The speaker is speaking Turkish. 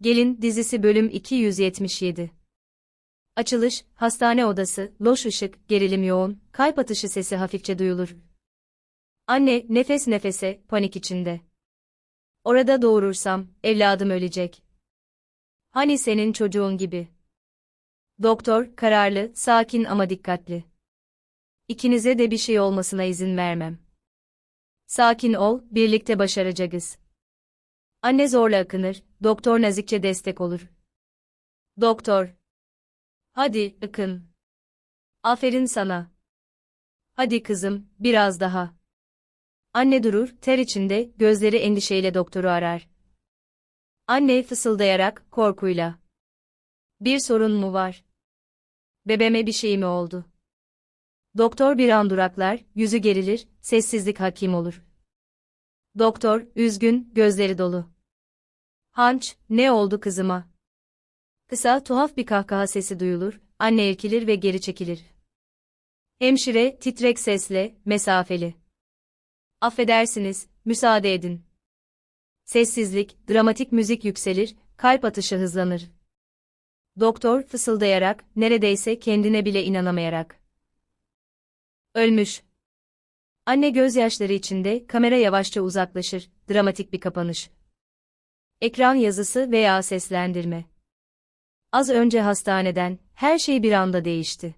Gelin dizisi bölüm 277. Açılış, hastane odası, loş ışık, gerilim yoğun, kalp atışı sesi hafifçe duyulur. Anne, nefes nefese, panik içinde. Orada doğurursam, evladım ölecek. Hani senin çocuğun gibi. Doktor, kararlı, sakin ama dikkatli. İkinize de bir şey olmasına izin vermem. Sakin ol, birlikte başaracağız. Anne zorla akınır, doktor nazikçe destek olur. Doktor. Hadi, ıkın. Aferin sana. Hadi kızım, biraz daha. Anne durur, ter içinde, gözleri endişeyle doktoru arar. Anne fısıldayarak, korkuyla. Bir sorun mu var? Bebeme bir şey mi oldu? Doktor bir an duraklar, yüzü gerilir, sessizlik hakim olur. Doktor, üzgün, gözleri dolu. Hanç, ne oldu kızıma? Kısa, tuhaf bir kahkaha sesi duyulur, anne irkilir ve geri çekilir. Hemşire, titrek sesle, mesafeli. Affedersiniz, müsaade edin. Sessizlik, dramatik müzik yükselir, kalp atışı hızlanır. Doktor, fısıldayarak, neredeyse kendine bile inanamayarak. Ölmüş. Anne gözyaşları içinde, kamera yavaşça uzaklaşır, dramatik bir kapanış. Ekran yazısı veya seslendirme. Az önce hastaneden, her şey bir anda değişti.